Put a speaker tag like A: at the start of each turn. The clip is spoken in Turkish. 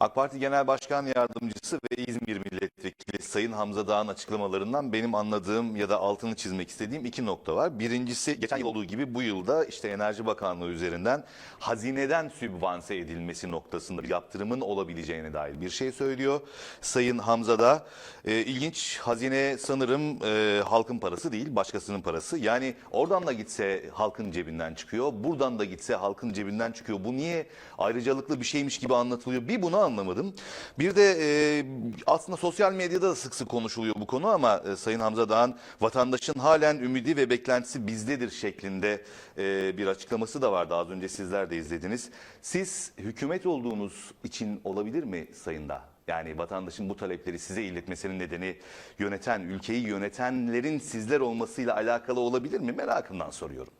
A: AK Parti Genel Başkan Yardımcısı ve İzmir Milletvekili Sayın Hamza Dağ'ın açıklamalarından benim anladığım ya da altını çizmek istediğim iki nokta var. Birincisi geçen yıl olduğu gibi bu yılda işte Enerji Bakanlığı üzerinden hazineden sübvanse edilmesi noktasında bir yaptırımın olabileceğine dair bir şey söylüyor. Sayın Hamza Dağ e, ilginç hazine sanırım e, halkın parası değil başkasının parası. Yani oradan da gitse halkın cebinden çıkıyor. Buradan da gitse halkın cebinden çıkıyor. Bu niye ayrıcalıklı bir şeymiş gibi anlatılıyor? Bir bunu anlamadım. Bir de e, aslında sosyal medyada da sık sık konuşuluyor bu konu ama e, Sayın Hamza Dağ'ın vatandaşın halen ümidi ve beklentisi bizdedir şeklinde e, bir açıklaması da vardı. Az önce sizler de izlediniz. Siz hükümet olduğunuz için olabilir mi Sayın Dağ? Yani vatandaşın bu talepleri size iletmesinin nedeni yöneten, ülkeyi yönetenlerin sizler olmasıyla alakalı olabilir mi? Merakımdan soruyorum.